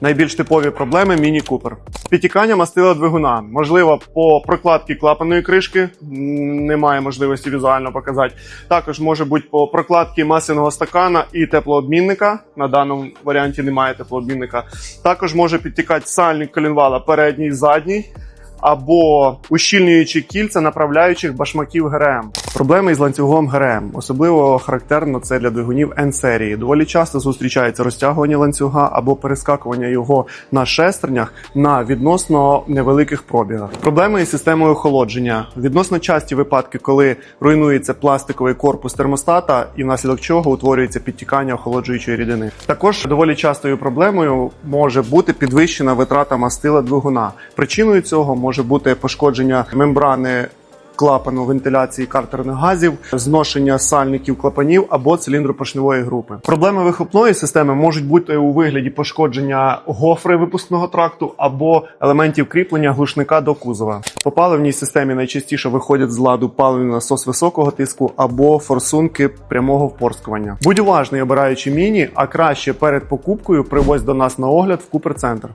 Найбільш типові проблеми Міні Купер. Підтікання мастила двигуна. Можливо, по прокладці клапаної кришки немає можливості візуально показати. Також може бути по прокладці масляного стакана і теплообмінника. На даному варіанті немає теплообмінника. Також може підтікати сальник колінвала передній і задній. Або ущільнюючі кільця направляючих башмаків ГРМ. Проблеми із ланцюгом ГРМ. Особливо характерно це для двигунів N-серії. Доволі часто зустрічається розтягування ланцюга або перескакування його на шестернях на відносно невеликих пробігах. Проблеми із системою охолодження. Відносно часті випадки, коли руйнується пластиковий корпус термостата, і внаслідок чого утворюється підтікання охолоджуючої рідини. Також доволі частою проблемою може бути підвищена витрата мастила двигуна. Причиною цього може бути пошкодження мембрани клапану вентиляції картерних газів, зношення сальників клапанів або циліндропоршневої групи. Проблеми вихлопної системи можуть бути у вигляді пошкодження гофри випускного тракту або елементів кріплення глушника до кузова. По паливній системі найчастіше виходять з ладу паливний насос високого тиску або форсунки прямого впорскування. Будь уважний, обираючи міні, а краще перед покупкою привозь до нас на огляд в Купер-центр.